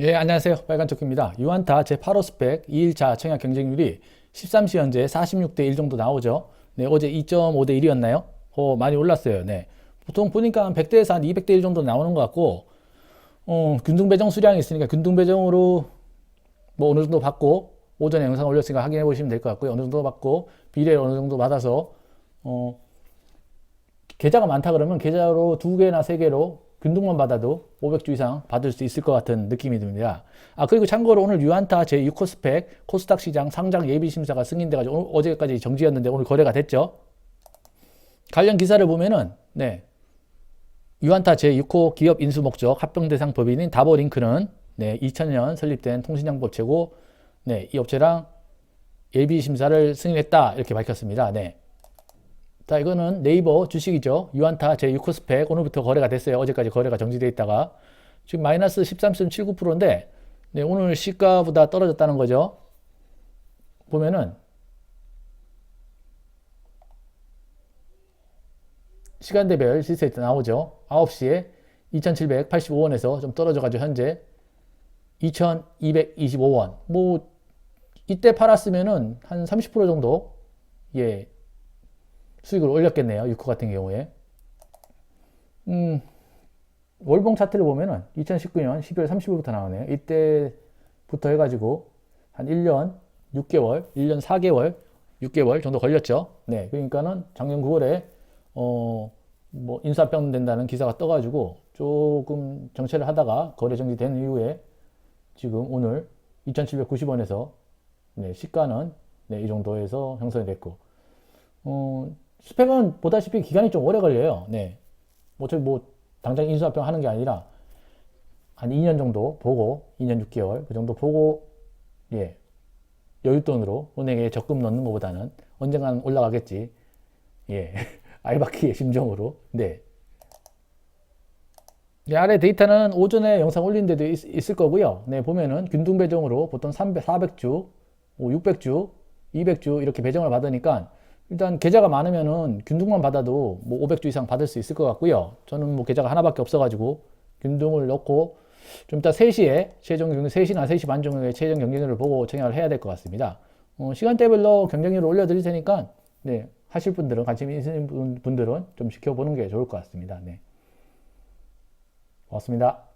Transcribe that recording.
예, 안녕하세요. 빨간조끼입니다. 유한타 제8호 스펙 2일차 청약 경쟁률이 13시 현재 46대 1 정도 나오죠. 네, 어제 2.5대 1이었나요? 어, 많이 올랐어요. 네. 보통 보니까 한 100대에서 한 200대 1 정도 나오는 것 같고, 어, 균등 배정 수량이 있으니까 균등 배정으로 뭐 어느 정도 받고, 오전에 영상 올렸으니까 확인해 보시면 될 것 같고요. 어느 정도 받고, 비례를 어느 정도 받아서, 어, 계좌가 많다 그러면 계좌로 두 개나 세 개로 균등만 받아도 500주 이상 받을 수 있을 것 같은 느낌이 듭니다. 아 그리고 참고로 오늘 유한타 제6호 스펙 코스닥 시장 상장 예비 심사가 승인돼가지고 어제까지 정지였는데 오늘 거래가 됐죠. 관련 기사를 보면은 네 유한타 제6호 기업 인수 목적 합병 대상 법인인 다버링크는 네 2000년 설립된 통신양법체고 네이 업체랑 예비 심사를 승인했다 이렇게 밝혔습니다. 네. 자, 이거는 네이버 주식이죠. 유한타 제6호 스펙 오늘부터 거래가 됐어요. 어제까지 거래가 정지되어 있다가 지금 마이너스 13.79%인데 네, 오늘 시가보다 떨어졌다는 거죠. 보면은 시간대별 시세 나오죠. 9시에 2,785원에서 좀 떨어져가지고 현재 2,225원. 뭐 이때 팔았으면은 한 30% 정도 예 수익을 올렸겠네요. 6호 같은 경우에. 음, 월봉 차트를 보면은 2019년 12월 30일부터 나오네요. 이때부터 해가지고 한 1년 6개월, 1년 4개월, 6개월 정도 걸렸죠. 네. 그러니까는 작년 9월에, 어, 뭐, 인수합병 된다는 기사가 떠가지고 조금 정체를 하다가 거래 정지된 이후에 지금 오늘 2,790원에서 네, 시가는 네, 이 정도에서 형성이 됐고, 어, 스펙은 보다시피 기간이 좀 오래 걸려요. 네. 뭐, 저희 뭐, 당장 인수합병 하는 게 아니라, 한 2년 정도 보고, 2년 6개월, 그 정도 보고, 예. 여윳돈으로 은행에 적금 넣는 것보다는 언젠간 올라가겠지. 예. 알바키의 심정으로. 네. 이 아래 데이터는 오전에 영상 올린 데도 있, 을 거고요. 네, 보면은 균등 배정으로 보통 300, 400주, 600주, 200주 이렇게 배정을 받으니까 일단 계좌가 많으면은 균등만 받아도 뭐 500주 이상 받을 수 있을 것 같고요. 저는 뭐 계좌가 하나밖에 없어가지고 균등을 넣고 좀 이따 3시에 최종 경쟁 3시나 3시 반 정도에 최종 경쟁률을 보고 청약을 해야 될 것 같습니다. 어, 시간대별로 경쟁률을 올려드릴 테니까 네, 하실 분들은 관심 있는 분들은 좀 지켜보는 게 좋을 것 같습니다. 네. 고맙습니다.